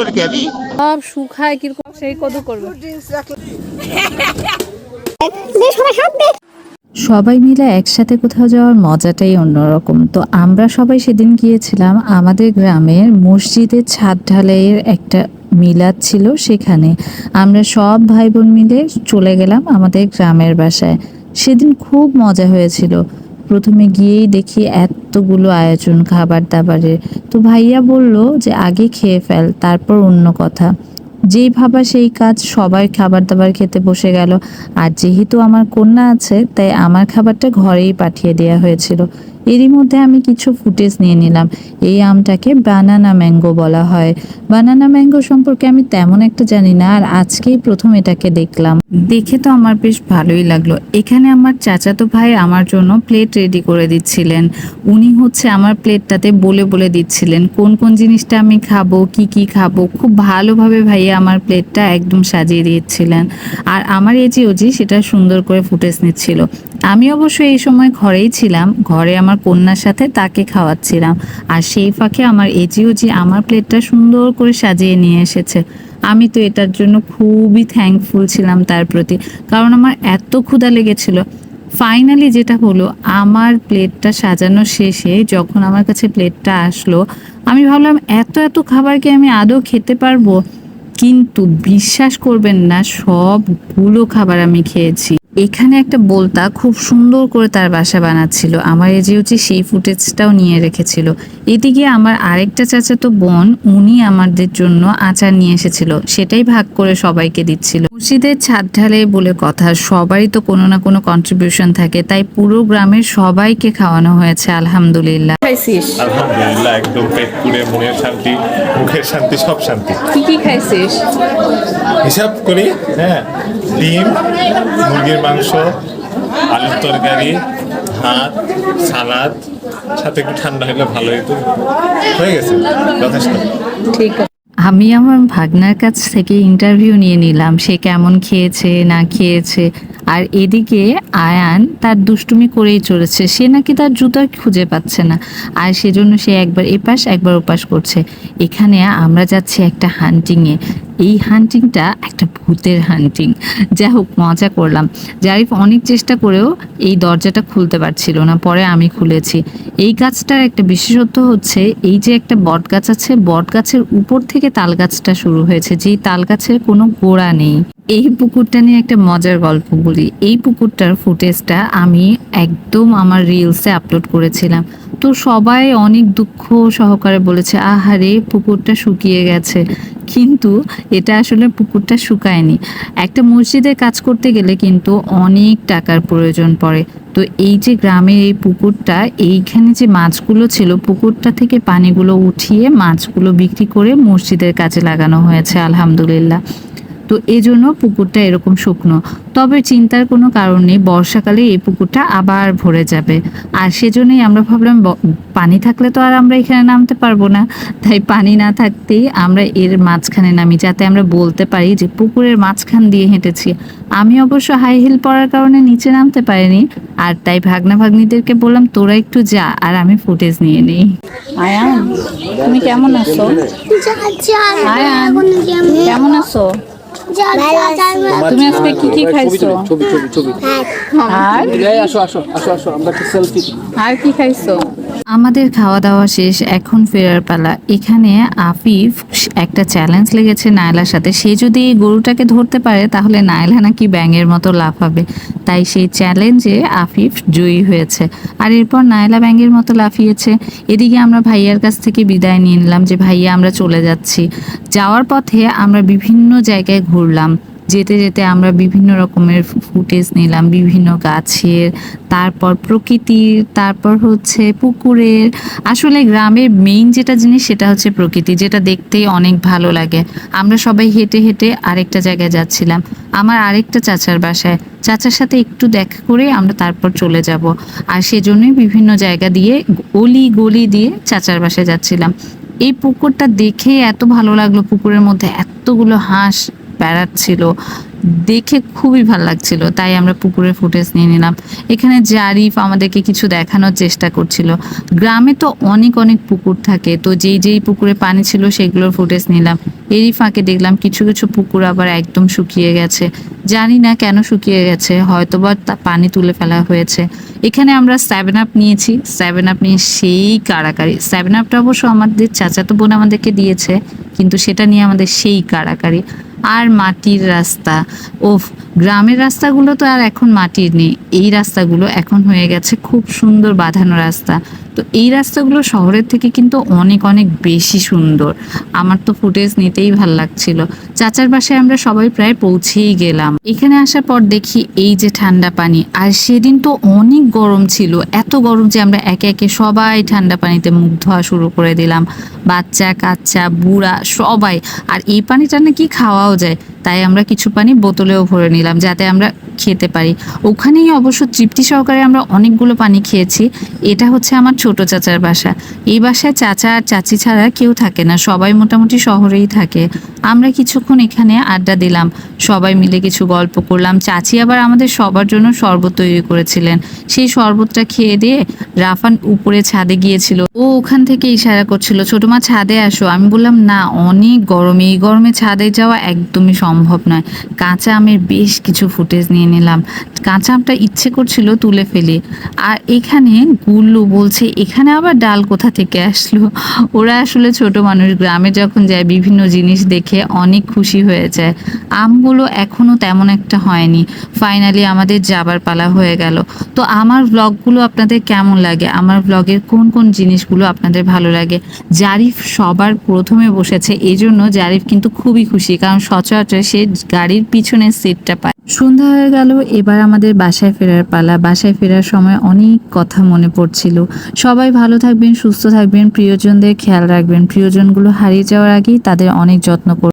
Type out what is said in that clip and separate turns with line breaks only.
তরকারি
সব শুকায় কীরকম সেই কত করবে।
সবাই মিলে একসাথে কোথাও যাওয়ার মজাটাই অন্যরকম। তো আমরা সবাই সেদিন গিয়েছিলাম আমাদের গ্রামের মসজিদের ছাদ ঢালাইয়ের একটা মিলাদ ছিল সেখানে। আমরা সব ভাই বোন মিলে চলে গেলাম আমাদের গ্রামের বাসায়। সেদিন খুব মজা হয়েছিল। প্রথমে গিয়েই দেখি এতগুলো আয়োজন খাবার দাবারের তো ভাইয়া বলল যে, আগে খেয়ে ফেল, তারপর অন্য কথা। যেই ভাবা সেই কাজ সবাই খাবার দাবার খেতে বসে গেল। আর যেহেতু আমার কন্যা আছে, তাই আমার খাবারটা ঘরেই পাঠিয়ে দেওয়া হয়েছিল। এরই মধ্যে আমি কিছু ফুটেজ নিয়ে নিলাম। এই আমটাকে বানানা ম্যাঙ্গো বলা হয়। বানানা ম্যাঙ্গো সম্পর্কে আমি তেমন একটা জানি না, আর আজকেই প্রথম এটাকে দেখলাম। দেখে তো আমার বেশ ভালোই লাগল। এখানে আমার চাচাতো ভাই আমার জন্য প্লেট রেডি করে দিচ্ছিলেন। উনি হচ্ছে আমার প্লেটটাতে বলে বলে দিচ্ছিলেন, কোন কোন জিনিসটা আমি খাব, কি কি খাব। খুব ভালোভাবে ভাইয়া আমার প্লেটটা একদম সাজিয়ে দিচ্ছিলেন আর আমার এজি ওজি, সেটা সুন্দর করে ফুটেজ নিচ্ছিল। আমি অবশ্য এই সময় ঘরেই ছিলাম। ঘরে আমার কন্যার সাথে তাকে খাওয়াচ্ছিলাম। আর সেই ফাঁকে আমার এজি ওজি আমার প্লেটটা সুন্দর করে সাজিয়ে নিয়ে এসেছে। আমি তো এটার জন্য খুবই থ্যাঙ্কফুল ছিলাম তার প্রতি। কারণ আমার এত ক্ষুধা লেগেছিল। ফাইনালি যেটা হলো, আমার প্লেটটা সাজানো শেষে যখন আমার কাছে প্লেটটা আসলো, আমি ভাবলাম, এত এত খাবার কি আমি আদৌ খেতে পারব? কিন্তু বিশ্বাস করবেন না, সবগুলো খাবার আমি খেয়েছি। এখানে একটা বলতা খুব সুন্দর করে তার বাসা বানাচ্ছিল। আমার এই যে হচ্ছে সেই ফুটেজটাও নিয়ে রেখেছিল। এদিকে আমার আরেকটা চাচাতো বোন উনি আমাদের জন্য আচার নিয়ে এসেছিল। সেটাই ভাগ করে সবাইকে দিচ্ছিল। মসজিদের ছাদ ঢালে বলে কথা সবারই তো কোনো না কোনো কন্ট্রিবিউশন থাকে তাই পুরো গ্রামের সবাইকে খাওয়ানো হয়েছে আলহামদুলিল্লাহ।
খাইছিস?
আলহামদুলিল্লাহ একদম পেট পুড়ে মনের শান্তি মুখের শান্তি সব শান্তি।
কি কি খাইছিস?
হিসাব করি? হ্যাঁ ডিম মুরগির মাংস, আলুর তরকারি, ভাত, সালাদ, সাথে একটু ঠান্ডা হলে ভালো হতো হয়ে গেছে, যথেষ্ট।
ঠিক আছে।
আমি আমার ভাগনার কাছ থেকে ইন্টারভিউ নিয়ে নিলাম, সে কেমন খেয়েছে, না খেয়েছে। আর এদিকে আয়ান তার দুষ্টুমি করেই চলেছে। সে নাকি তার জুতো খুঁজে পাচ্ছে না। আর সেজন্য সে একবার এপাশ, একবার ওপাশ করছে। এখানে আমরা যাচ্ছি একটা হান্টিংয়ে এই হান্টিংটা একটা ভূতের হান্টিং যাই হোক, মজা করলাম। জারিফ অনেক চেষ্টা করেও এই দরজাটা খুলতে পারছিল না। পরে আমি খুলেছি। এই গাছটার একটা বিশেষত্ব হচ্ছে, এই যে একটা বট গাছ আছে বট গাছের উপর থেকে তাল গাছটা শুরু হয়েছে। যেই তাল গাছের কোনো গোড়া নেই। এই পুকুরটা নিয়ে একটা মজার গল্প বলি। এই পুকুরটার ফুটেজটা আমি একদম আমার রিলসে আপলোড করেছিলাম। তো সবাই অনেক দুঃখ সহকারে বলেছে, আহারে, পুকুরটা শুকিয়ে গেছে। কিন্তু এটা আসলে পুকুরটা শুকায়নি। একটা মসজিদে কাজ করতে গেলে কিন্তু অনেক টাকার প্রয়োজন পড়ে। তো এই যে গ্রামের এই পুকুরটা, এইখানে যে মাছগুলো ছিল, পুকুরটা থেকে পানিগুলো উঠিয়ে মাছগুলো বিক্রি করে মসজিদের কাজে লাগানো হয়েছে, আলহামদুলিল্লাহ। তো এই জন্য পুকুরটা এরকম শুকনো। তবে চিন্তার কোনো কারণ নেই বর্ষাকালে এই পুকুরটা আবার ভরে যাবে। আর সেজন্যই আমরা ভাবলাম পানি থাকলে তো আর আমরা এখানে নামতে পারব না। তাই পানি না থাকতেই আমরা এর মাঝখানে নামি যাতে আমরা বলতে পারি যে পুকুরের মাঝখান দিয়ে হেঁটেছি। আমি অবশ্য হাই হিল পরার কারণে নিচে নামতে পারিনি আর তাই ভাগনা ভাগ্নিদেরকে বললাম তোরা একটু যা আর আমি ফুটেজ নিয়ে নিই।
আয়ান তুমি কেমন আছো? আয়ান কেমন আছো? তুমি আজকে কি কি খাইছো?
ছবি ছবি ছবি
আর
এই আসো আসো আসো আসো আমরা একটা সেলফি
আর কি খাইছো?
আমাদের খাওয়া দাওয়া শেষ, এখন ফেরার পালা। এখানে আফিফ একটা চ্যালেঞ্জ লেগেছে নায়লার সাথে। সে যদি গরুটাকে ধরতে পারে, তাহলে নায়লা নাকি ব্যাঙের মতো লাফাবে। তাই সেই চ্যালেঞ্জে আফিফ জয়ী হয়েছে। আর এরপর নায়লা ব্যাঙের মতো লাফিয়েছে। এদিকে আমরা ভাইয়ার কাছ থেকে বিদায় নিয়ে নিলাম যে, ভাইয়া, আমরা চলে যাচ্ছি। যাওয়ার পথে আমরা বিভিন্ন জায়গায় ঘুরলাম। যেতে যেতে আমরা বিভিন্ন রকমের ফুটেজ নিলাম, বিভিন্ন গাছের, তারপর প্রকৃতির, তারপর হচ্ছে পুকুরের। আসলে গ্রামের মেইন যেটা জিনিস সেটা হচ্ছে প্রকৃতি, যেটা দেখতেই অনেক ভালো লাগে। আমরা সবাই হেঁটে হেঁটে আরেকটা জায়গায় যাচ্ছিলাম। আমার আরেকটা চাচার বাসায়। চাচার সাথে একটু দেখা করে আমরা তারপর চলে যাব। আর সেজন্যই বিভিন্ন জায়গা দিয়ে অলি গলি দিয়ে চাচার বাসায় যাচ্ছিলাম। এই পুকুরটা দেখে এত ভালো লাগল, পুকুরের মধ্যে এতগুলো হাঁস বেড়াচ্ছিল। দেখে খুবই ভালো লাগছিল, তাই আমরা পুকুরের ফুটেজ নিয়ে নিলাম। এখানে জারিফ আমাদেরকে কিছু দেখানোর চেষ্টা করছিল। গ্রামে তো অনেক অনেক পুকুর থাকে, তো যেই যেই পুকুরে পানি ছিল সেগুলোর ফুটেজ নিলাম। এরই ফাঁকে দেখলাম কিছু কিছু পুকুর আবার একদম শুকিয়ে গেছে। জানি না কেন শুকিয়ে গেছে, হয়তোবা তা পানি তুলে ফেলা হয়েছে। এখানে আমরা সেভেন আপ নিয়েছি। সেভেন আপ নিয়ে সেই কাড়াকাড়ি সেভেন আপটা অবশ্য আমাদের চাচাতো বোন আমাদেরকে দিয়েছে, কিন্তু সেটা নিয়ে আমাদের সেই কাড়াকাড়ি আর মাটির রাস্তা। ও গ্রামের রাস্তাগুলো তো আর এখন মাটির নেই। এই রাস্তাগুলো এখন হয়ে গেছে খুব সুন্দর বাঁধানো রাস্তা। তো এই রাস্তাগুলো শহরের থেকে কিন্তু অনেক অনেক বেশি সুন্দর। আমার তো ফুটেজ নিতেই ভালো লাগছিল। চাচার বাসায় আমরা সবাই প্রায় পৌঁছেই গেলাম। এখানে আসার পর দেখি এই যে ঠান্ডা পানি। আর সেদিন তো অনেক গরম ছিল। এত গরম যে আমরা একে একে সবাই ঠান্ডা পানিতে মুখ ধোয়া শুরু করে দিলাম। বাচ্চা, কাচ্চা, বুড়া, সবাই। আর এই পানিটা নাকি খাওয়াও যায়। তাই আমরা কিছু পানি বোতলেও ভরে নিলাম, যাতে আমরা খেতে পারি। ওখানেই অবশ্য তৃপ্তি সহকারে আমরা অনেকগুলো পানি খেয়েছি। এটা হচ্ছে আমার ছোট চাচার বাসা। এই বাসায় চাচা আর চাচি ছাড়া কেউ থাকে না। সবাই মোটামুটি শহরেই থাকে। আমরা কিছুক্ষণ এখানে আড্ডা দিলাম। সবাই মিলে কিছু গল্প করলাম। চাচি আবার আমাদের সবার জন্য শরবত তৈরি করেছিলেন। সেই শরবতটা খেয়ে দিয়ে রাফান উপরে ছাদে গিয়েছিল। ও ওখান থেকে ইশারা করছিল, ছোট মা, ছাদে আসো। আমি বললাম, না, অনেক গরম। এই গরমে ছাদে যাওয়া একদমই সম্ভব নয়। কাঁচা আমের বেশ কিছু ফুটেজ নিয়ে নিলাম। কাঁচা আমটা ইচ্ছে করছিল তুলে ফেলি। আর এখানে গুল্লু বলছে, এখানে আবার ডাল কোথা থেকে আসলো? ওরা আসলে ছোট মানুষ, গ্রামে যখন যায়, বিভিন্ন জিনিস দেখে অনেক খুশি হয়ে যায়। আমগুলো এখনও তেমন একটা হয়নি। ফাইনালি আমাদের যাবার পালা হয়ে গেল। তো আমার ব্লগগুলো আপনাদের কেমন লাগে? আমার ব্লগের কোন কোন জিনিসগুলো আপনাদের ভালো লাগে? জারিফ সবার প্রথমে বসেছে এই জন্য জারিফ কিন্তু খুবই খুশি, কারণ সচরাচর সে গাড়ির পিছনের সিটটা পায়। সন্ধ্যা হয়ে গেল, এবার আমাদের বাসায় ফেরার পালা। বাসায় ফেরার সময় অনেক কথা মনে পড়ছিল। সবাই ভালো থাকবেন, সুস্থ থাকবেন, প্রিয়জনদের খেয়াল রাখবেন। প্রিয়জনগুলো হারিয়ে যাওয়ার আগেই তাদের অনেক যত্ন